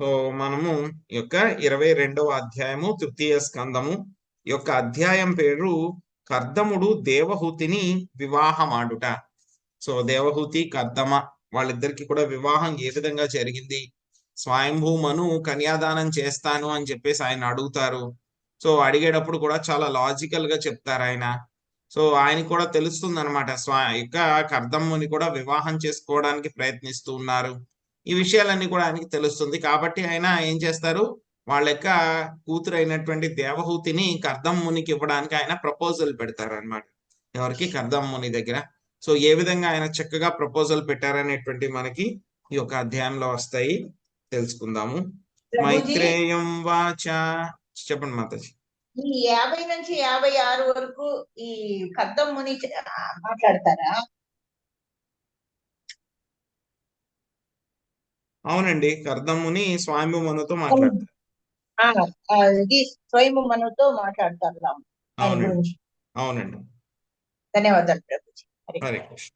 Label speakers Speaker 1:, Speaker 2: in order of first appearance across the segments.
Speaker 1: So మనము ఈ యొక్క ఇరవై రెండవ అధ్యాయము తృతీయ స్కందము ఈ యొక్క అధ్యాయం పేరు కర్దముడు దేవహూతిని వివాహమాడుట. సో దేవహూతి కర్దమ వాళ్ళిద్దరికి కూడా వివాహం ఏ విధంగా జరిగింది? స్వయంభూమను కన్యాదానం చేస్తాను అని చెప్పేసి ఆయన అడుగుతారు. సో అడిగేటప్పుడు కూడా చాలా లాజికల్గా చెప్తారు ఆయన. సో ఆయన కూడా తెలుస్తుంది అనమాట స్వా యొక్క కర్దమ్ముని కూడా వివాహం చేసుకోవడానికి ప్రయత్నిస్తూ ఉన్నారు. ఈ విషయాలన్నీ కూడా ఆయనకి తెలుస్తుంది. కాబట్టి ఆయన ఏం చేస్తారు? వాళ్ళ యొక్క కూతురు అయినటువంటి దేవహూతిని కర్దమ్మునికి ఇవ్వడానికి ఆయన ప్రపోజల్ పెడతారు అనమాట ఎవరికి కర్దమ్ముని దగ్గర. సో ఏ విధంగా ఆయన చక్కగా ప్రపోజల్ పెట్టారనేటువంటి మనకి ఈ యొక్క అధ్యాయంలో వస్తాయి. తెలుసుకుందాము. మైత్రేయం వాచ. చెప్పండి మాతాజీ.
Speaker 2: ఈ యాభై నుంచి యాభై ఆరు వరకు ఈ కద్దం ముని మాట్లాడతారా?
Speaker 1: అవునండి కర్దమ్ముని స్వామి మనుతో మాట్లాడతారు.
Speaker 2: ఇది స్వయం మనతో మాట్లాడతారు రాము.
Speaker 1: అవునండి.
Speaker 2: ధన్యవాదాలు ప్రభుజీ. హరి
Speaker 1: కృష్ణ.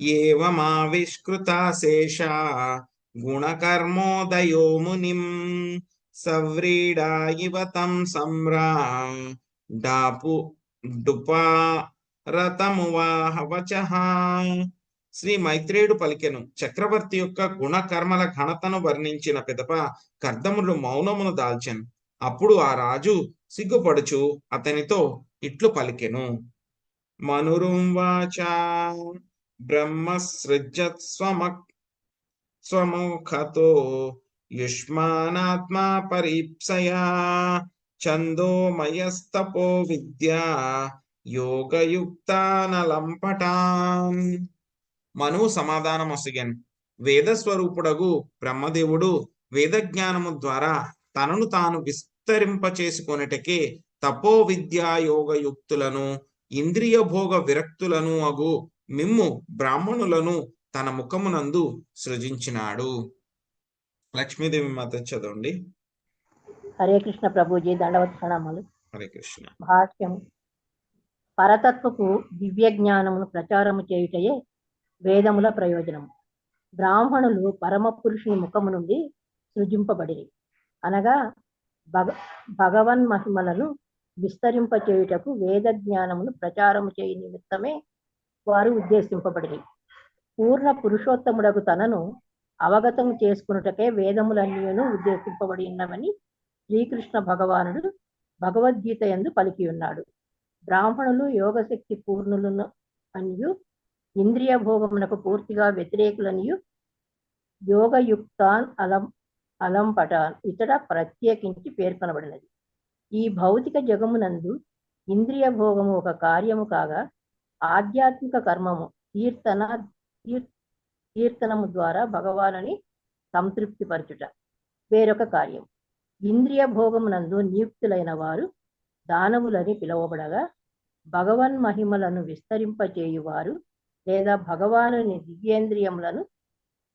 Speaker 1: ఏవమావిష్కృత శేష గుణకర్మోదయో మునిం సవ్రీడా ఇవ తం సమ్రా డాపు డుపా రతమువాహవచః శ్రీ మైత్రేయుడు పలికెను. చక్రవర్తి యొక్క గుణకర్మల ఘనతను వర్ణించిన పిదప కర్దముడు మౌనమును దాల్చెను. అప్పుడు ఆ రాజు సిగ్గుపడుచు అతనితో ఇట్లు పలికెను. మనురుం వాచ బ్రహ్మ సృజత్ స్వమ స్వముఖతో యుష్మానాత్మా పరీప్సయా ఛందోమయస్తపో విద్యా యోగయుక్తానలంపటాన్. మనువు సమాధానం ఒసిగెన్ వేదస్వరూపుడగు బ్రహ్మదేవుడు వేద జ్ఞానము ద్వారా తనను తాను విస్తరింపచేసుకొనుటకే తపో విద్యా యోగయుక్తులను ఇంద్రియ భోగ విరక్తులను అగు మిమ్ము బ్రాహ్మణులను తన ముఖమునందు సృజించినాడు. లక్ష్మీదేవి మాత చదవండి.
Speaker 3: హరే కృష్ణ ప్రభుజీ దండవత్ ప్రణామాలు.
Speaker 1: హరే కృష్ణ.
Speaker 3: భాష్యం పరతత్వపు దివ్య జ్ఞానమును ప్రచారము చేయుటయే వేదముల ప్రయోజనం. బ్రాహ్మణులు పరమ పురుషుని ముఖము నుండి సృజింపబడిరి. అనగా భగ భగవన్ మహిమలను విస్తరింపచేయుటకు వేద జ్ఞానమును ప్రచారము చేయ నిమిత్తమే వారు ఉద్దేశింపబడి పూర్ణ పురుషోత్తముడకు తనను అవగతం చేసుకున్నటకే వేదములన్నీను ఉద్దేశింపబడి ఉన్నవని శ్రీకృష్ణ భగవానుడు భగవద్గీత ఎందు పలికి ఉన్నాడు బ్రాహ్మణులు యోగశక్తి పూర్ణులను అనియు ఇంద్రియ భోగమునకు పూర్తిగా వ్యతిరేకులనియు యోగయుక్తాన్ అలం అలంపటాన్ ఇతడ ప్రత్యేకించి పేర్కొనబడినది. ఈ భౌతిక జగమునందు ఇంద్రియ భోగము ఒక కార్యము కాగా ఆధ్యాత్మిక కర్మము కీర్తన కీర్తనము ద్వారా భగవానుని సంతృప్తిపరచుట వేరొక కార్యం ఇంద్రియ భోగమునందు నియుక్తులైన వారు దానవులని పిలువబడగా భగవన్ మహిమలను విస్తరింపచేయువారు లేదా భగవానుని దివ్యేంద్రియములను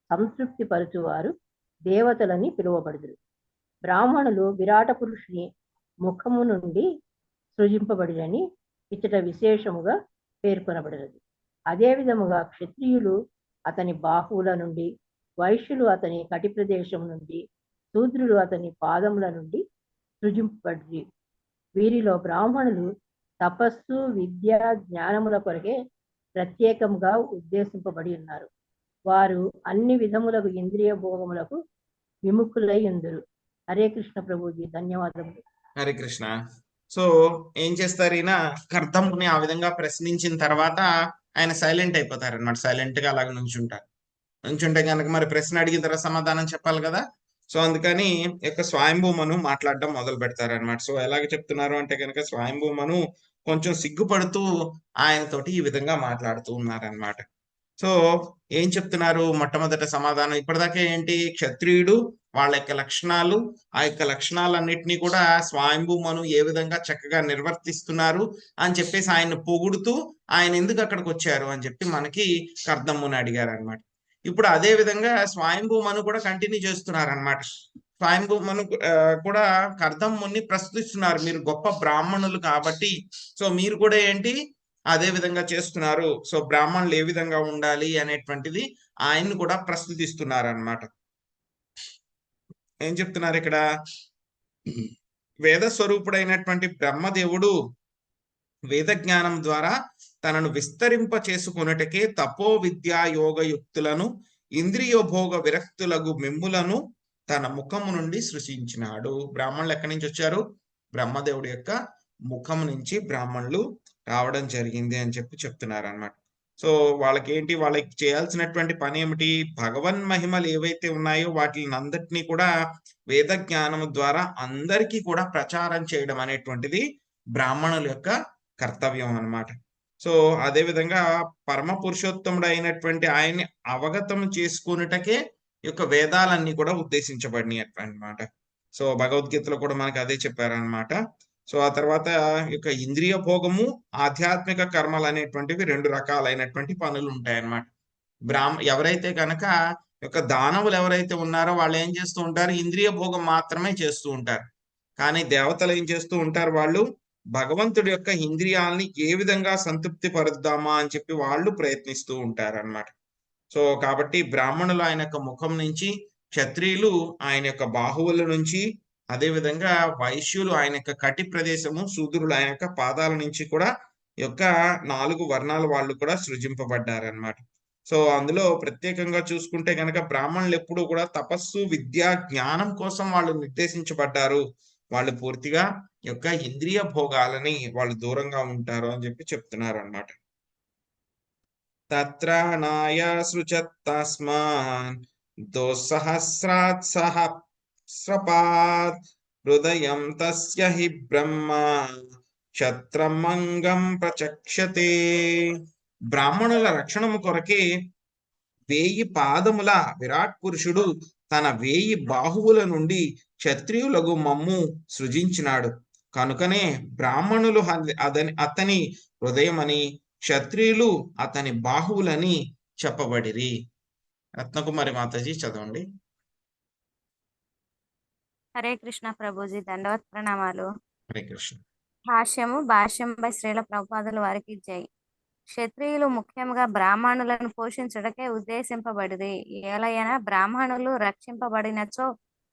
Speaker 3: సంతృప్తిపరచువారు దేవతలని పిలువబడుదురు. బ్రాహ్మణులు విరాట పురుషుని ముఖము నుండి సృజింపబడినని ఇచ్చట విశేషముగా పేర్కొనబడినది. అదే విధముగా క్షత్రియులు అతని బాహువుల నుండి వైశ్యులు అతని కటి ప్రదేశం నుండి శూద్రులు అతని పాదముల నుండి సృజింపబడి వీరిలో బ్రాహ్మణులు తపస్సు విద్య జ్ఞానముల కొరకే ప్రత్యేకంగా ఉద్దేశింపబడి ఉన్నారు. వారు అన్ని విధములకు ఇంద్రియ భోగములకు విముఖులై ఉందరు. హరే కృష్ణ ప్రభుజీ ధన్యవాదములు.
Speaker 1: హరే కృష్ణ. సో ఏం చేస్తారు ఈయన? కర్దముని ఆ విధంగా ప్రశ్నించిన తర్వాత ఆయన సైలెంట్ అయిపోతారు అనమాట సైలెంట్గా అలాగ నుంచుంటారు. నుంచుంటే కనుక మరి ప్రశ్న అడిగిన తర్వాత సమాధానం చెప్పాలి కదా? సో అందుకని యొక్క స్వయంభూమను మాట్లాడడం మొదలు పెడతారు అనమాట సో ఎలాగ చెప్తున్నారు అంటే కనుక స్వయంభూమను కొంచెం సిగ్గుపడుతూ ఆయనతోటి ఈ విధంగా మాట్లాడుతూ ఉన్నారనమాట సో ఏం చెప్తున్నారు? మొట్టమొదట సమాధానం ఇప్పటిదాకా ఏంటి? క్షత్రియుడు వాళ్ళ యొక్క లక్షణాలు ఆ యొక్క లక్షణాలన్నింటినీ కూడా స్వయంభూమను ఏ విధంగా చక్కగా నిర్వర్తిస్తున్నారు అని చెప్పేసి ఆయన పొగుడుతూ ఆయన ఎందుకు అక్కడికి వచ్చారు అని చెప్పి మనకి కర్దమ్ముని అడిగారు అనమాట ఇప్పుడు అదే విధంగా స్వయంభూమను కూడా కంటిన్యూ చేస్తున్నారు అనమాట స్వయంభూమను ఆ, కూడా కర్దమ్ముని ప్రస్తుతిస్తున్నారు. మీరు గొప్ప బ్రాహ్మణులు కాబట్టి సో మీరు కూడా ఏంటి? అదే విధంగా చేస్తున్నారు. సో బ్రాహ్మణులు ఏ విధంగా ఉండాలి అనేటువంటిది ఆయన్ని కూడా ప్రస్తుతిస్తున్నారు అన్నమాట ఏం చెప్తున్నారు ఇక్కడ? వేద స్వరూపుడైనటువంటి బ్రహ్మదేవుడు వేద జ్ఞానం ద్వారా తనను విస్తరింప చేసుకొనుటకే తపో విద్యా యోగయుక్తులను ఇంద్రియోభోగ విరక్తులకు మిమ్ములను తన ముఖము నుండి సృష్టించినాడు బ్రాహ్మణులు ఎక్కడి నుంచి వచ్చారు? బ్రహ్మదేవుడి యొక్క ముఖం నుంచి బ్రాహ్మణులు రావడం జరిగింది అని చెప్పి చెప్తున్నారు అన్నమాట సో వాళ్ళకి ఏంటి వాళ్ళకి చేయాల్సినటువంటి పని ఏమిటి? భగవన్ మహిమలు ఏవైతే ఉన్నాయో వాటిని అందరినీ కూడా వేద జ్ఞానం ద్వారా అందరికీ కూడా ప్రచారం చేయడం అనేటువంటిది బ్రాహ్మణుల యొక్క కర్తవ్యం అన్నమాట. సో అదే విధంగా పరమ పురుషోత్తముడు అయినటువంటి ఆయన్ని అవగతం చేసుకున్నటకే యొక్క వేదాలన్నీ కూడా ఉద్దేశించబడినాయి అన్నమాట. సో భగవద్గీతలో కూడా మనకి అదే చెప్పారనమాట సో ఆ తర్వాత ఈ యొక్క ఇంద్రియ భోగము ఆధ్యాత్మిక కర్మలు అనేటువంటివి రెండు రకాలైనటువంటి పనులు ఉంటాయన్నమాట. బ్రాహ్మ ఎవరైతే కనుక యొక్క దానవులు ఎవరైతే ఉన్నారో వాళ్ళు ఏం చేస్తూ ఉంటారు? ఇంద్రియ భోగం మాత్రమే చేస్తూ ఉంటారు. కానీ దేవతలు ఏం చేస్తూ ఉంటారు వాళ్ళు? భగవంతుడి యొక్క ఇంద్రియాలని ఏ విధంగా సంతృప్తి పరుద్దామా అని చెప్పి వాళ్ళు ప్రయత్నిస్తూ ఉంటారు అనమాట సో కాబట్టి బ్రాహ్మణులు ఆయన యొక్క ముఖం నుంచి క్షత్రియులు ఆయన యొక్క బాహువుల నుంచి అదే విధంగా వైశ్యులు ఆయన యొక్క కటి ప్రదేశము శూద్రులు ఆయన యొక్క పాదాల నుంచి కూడా యొక్క నాలుగు వర్ణాల వాళ్ళు కూడా సృజింపబడ్డారు సో అందులో ప్రత్యేకంగా చూసుకుంటే కనుక బ్రాహ్మణులు ఎప్పుడూ కూడా తపస్సు విద్య జ్ఞానం కోసం వాళ్ళు నిర్దేశించబడ్డారు. వాళ్ళు పూర్తిగా యొక్క ఇంద్రియ భోగాలని వాళ్ళు దూరంగా ఉంటారు అని చెప్పి చెప్తున్నారు అన్నమాట తత్ర దుస్సహస్రాత్ దోసహస్రాత్ సహస్రపాత్ హృదయం తస్య హి బ్రహ్మ. క్షత్రమంగం ప్రచక్షతే. బ్రాహ్మణుల రక్షణము కొరకే వేయి పాదముల విరాట్ పురుషుడు తన వేయి బాహువుల నుండి క్షత్రియులకు మమ్ము సృజించినాడు. కనుకనే బ్రాహ్మణులు అతని హృదయమని క్షత్రియులు అతని బాహువులని చెప్పబడిరి. రత్నకుమారి మాతాజీ చదవండి.
Speaker 4: హరే కృష్ణ ప్రభుజీ దండవత్ ప్రణామాలు.
Speaker 1: హరే కృష్ణ.
Speaker 4: భాష్యము భాష్యంపై శ్రీల ప్రభుపాదుల వారికి జై. క్షత్రియులు ముఖ్యంగా బ్రాహ్మణులను పోషించుటకే ఉద్దేశింపబడిది ఏలయన బ్రాహ్మణులు రక్షింపబడినచో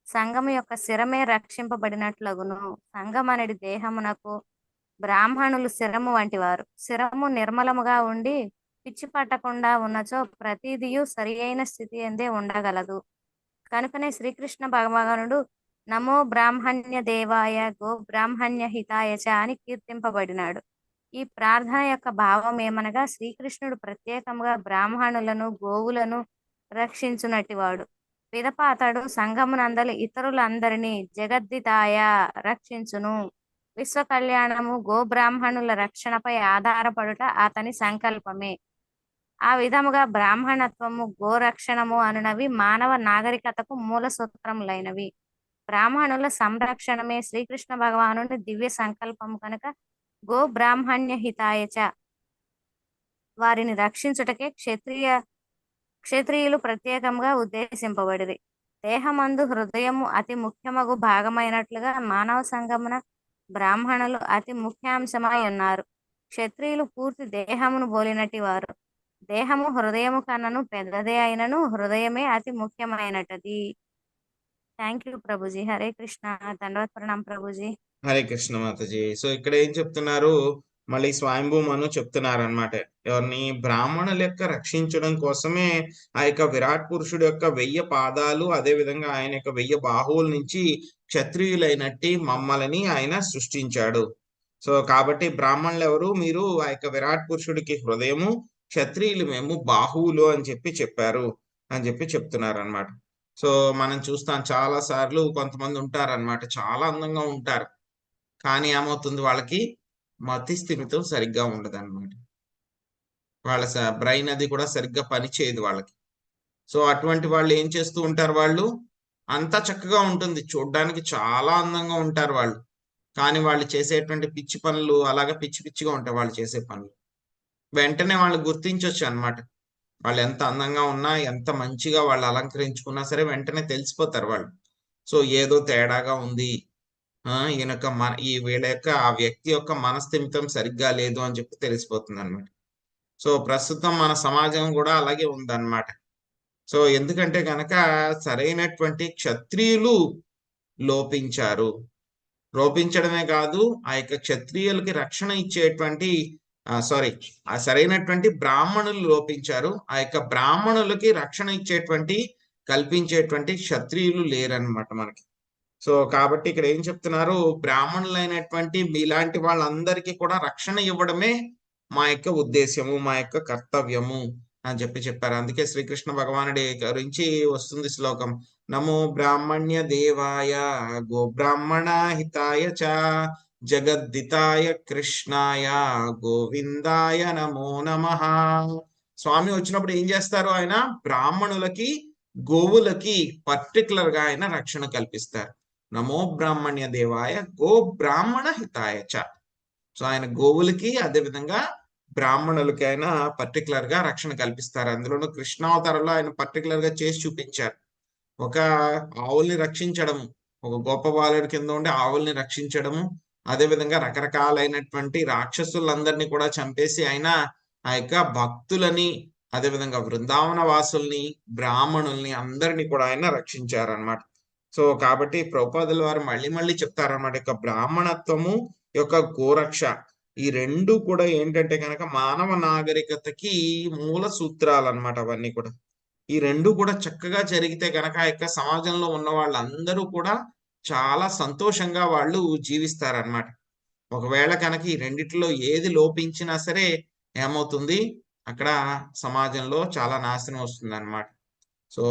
Speaker 4: సంఘము యొక్క శిరమే రక్షింపబడినట్లగును. సంఘం అనేది దేహమునకు బ్రాహ్మణులు శిరము వంటి వారు శిరము నిర్మలముగా ఉండి పిచ్చి పట్టకుండా ఉన్నచో ప్రతిదియు సరి అయిన స్థితి ఎందే ఉండగలదు. కనుకనే శ్రీకృష్ణ భగవానుడు నమో బ్రాహ్మణ్య దేవాయ గో బ్రాహ్మణ్య హితాయ చ అని కీర్తింపబడినాడు. ఈ ప్రార్థన యొక్క భావం ఏమనగా శ్రీకృష్ణుడు ప్రత్యేకంగా బ్రాహ్మణులను గోవులను రక్షించునటివాడు. పిదపాతడు సంఘమునందలి ఇతరులందరినీ జగద్దితాయ రక్షించును. విశ్వ కళ్యాణము గో బ్రాహ్మణుల రక్షణపై ఆధారపడుట అతని సంకల్పమే. ఆ విధముగా బ్రాహ్మణత్వము గోరక్షణము అనునవి మానవ నాగరికతకు మూల సూత్రములైనవి. బ్రాహ్మణుల సంరక్షణమే శ్రీకృష్ణ భగవానుని దివ్య సంకల్పము కనుక గో బ్రాహ్మణ్య హితాయచ వారిని రక్షించుటకే క్షత్రియ క్షత్రియులు ప్రత్యేకంగా ఉద్దేశింపబడిరి. దేహమందు హృదయము అతి ముఖ్యమగు భాగమైనట్లుగా మానవ సంగమున బ్రాహ్మణులు అతి ముఖ్యాంశమై ఉన్నారు. క్షత్రియులు పూర్తి దేహమును బోలినటి వారు దేహము హృదయము కన్నను పెద్దదే అయినను హృదయమే అతి ముఖ్యమైనటది. Thank you Prabhuji. Hare Krishna. దండవత్ ప్రణాం Prabhuji.
Speaker 1: Hare Krishna Mataji. So ఇక్కడ ఏం చెప్తున్నారు? మళ్ళీ స్వయంభూమను చెప్తున్నారు అనమాట ఎవరిని బ్రాహ్మణుల యొక్క రక్షించడం కోసమే ఆ యొక్క విరాట్ పురుషుడు యొక్క వెయ్యి పాదాలు అదే విధంగా ఆయన యొక్క వెయ్యి బాహువుల నుంచి క్షత్రియులైనట్టి మమ్మల్ని ఆయన సృష్టించాడు. సో కాబట్టి బ్రాహ్మణులు ఎవరు? మీరు ఆ యొక్క విరాట్ పురుషుడికి హృదయము క్షత్రియులు మేము బాహువులు అని చెప్పి చెప్పారు అని చెప్పి చెప్తున్నారు అనమాట సో మనం చూస్తాం చాలా సార్లు కొంతమంది ఉంటారు అనమాట చాలా అందంగా ఉంటారు. కానీ ఏమవుతుంది వాళ్ళకి? మతిస్థిమితం సరిగ్గా ఉండదు అనమాట వాళ్ళ బ్రెయిన్ అది కూడా సరిగ్గా పనిచేయదు వాళ్ళకి. సో అటువంటి వాళ్ళు ఏం చేస్తూ ఉంటారు వాళ్ళు? అంతా చక్కగా ఉంటుంది. చూడ్డానికి చాలా అందంగా ఉంటారు వాళ్ళు. కానీ వాళ్ళు చేసేటువంటి పిచ్చి పనులు అలాగే పిచ్చి పిచ్చిగా ఉంటాయి వాళ్ళు చేసే పనులు. వెంటనే వాళ్ళు గుర్తించవచ్చు అన్నమాట. వాళ్ళు ఎంత అందంగా ఉన్నా ఎంత మంచిగా వాళ్ళు అలంకరించుకున్నా సరే వెంటనే తెలిసిపోతారు వాళ్ళు. సో ఏదో తేడాగా ఉంది. ఈయన యొక్క మన ఈ వీళ్ళ యొక్క ఆ వ్యక్తి యొక్క మనస్థిమితం సరిగ్గా లేదు అని చెప్పి తెలిసిపోతుంది అనమాట సో ప్రస్తుతం మన సమాజం కూడా అలాగే ఉందన్నమాట. సో ఎందుకంటే గనక సరైనటువంటి క్షత్రియులు లోపించారు. లోపించడమే కాదు ఆ యొక్క క్షత్రియులకి రక్షణ ఇచ్చేటువంటి సారీ ఆ సరైనటువంటి బ్రాహ్మణులు లోపించారు. ఆ యొక్క బ్రాహ్మణులకి రక్షణ ఇచ్చేటువంటి కల్పించేటువంటి క్షత్రియులు లేరనమాట మనకి. సో కాబట్టి ఇక్కడ ఏం చెప్తున్నారు? బ్రాహ్మణులైనటువంటి మీలాంటి వాళ్ళందరికీ కూడా రక్షణ ఇవ్వడమే మా యొక్క ఉద్దేశ్యము మా యొక్క కర్తవ్యము అని చెప్పి చెప్పారు. అందుకే శ్రీకృష్ణ భగవానుడి గురించి వస్తుంది శ్లోకం. నమో బ్రాహ్మణ్య దేవాయ గోబ్రాహ్మణ హితాయ చ జగద్దితాయ కృష్ణాయ గోవిందాయ నమో నమ. స్వామి వచ్చినప్పుడు ఏం చేస్తారు ఆయన? బ్రాహ్మణులకి గోవులకి పర్టికులర్గా ఆయన రక్షణ కల్పిస్తారు. నమో బ్రాహ్మణ్య దేవాయ గో బ్రాహ్మణ హితాయ చ. సో ఆయన గోవులకి అదే విధంగా బ్రాహ్మణులకి ఆయన పర్టికులర్గా రక్షణ కల్పిస్తారు. అందులోనూ కృష్ణావతారంలో ఆయన పర్టికులర్గా చేసి చూపించారు. ఒక ఆవుల్ని రక్షించడము ఒక గొప్ప బాలుడి కింద ఉండి ఆవుల్ని రక్షించడము అదే విధంగా రకరకాలైనటువంటి రాక్షసులందరినీ కూడా చంపేసి ఆయన ఆ యొక్క భక్తులని అదే విధంగా బృందావన వాసుల్ని బ్రాహ్మణుల్ని అందరినీ కూడా ఆయన రక్షించారనమాట సో కాబట్టి ప్రభుపాదుల వారు మళ్ళీ మళ్ళీ చెప్తారన్నమాట. యొక్క బ్రాహ్మణత్వము యొక్క గోరక్ష ఈ రెండు కూడా ఏంటంటే కనుక మానవ నాగరికతకి మూల సూత్రాలు అన్నమాట అవన్నీ కూడా. ఈ రెండు కూడా చక్కగా జరిగితే కనుక ఆ యొక్క సమాజంలో ఉన్న వాళ్ళందరూ కూడా చాలా సంతోషంగా వాళ్ళు జీవిస్తారనమాట ఒకవేళ కనుక ఈ రెండిట్లో ఏది లోపించినా సరే ఏమవుతుంది? అక్కడ సమాజంలో చాలా నాశనం వస్తుంది అన్నమాట సో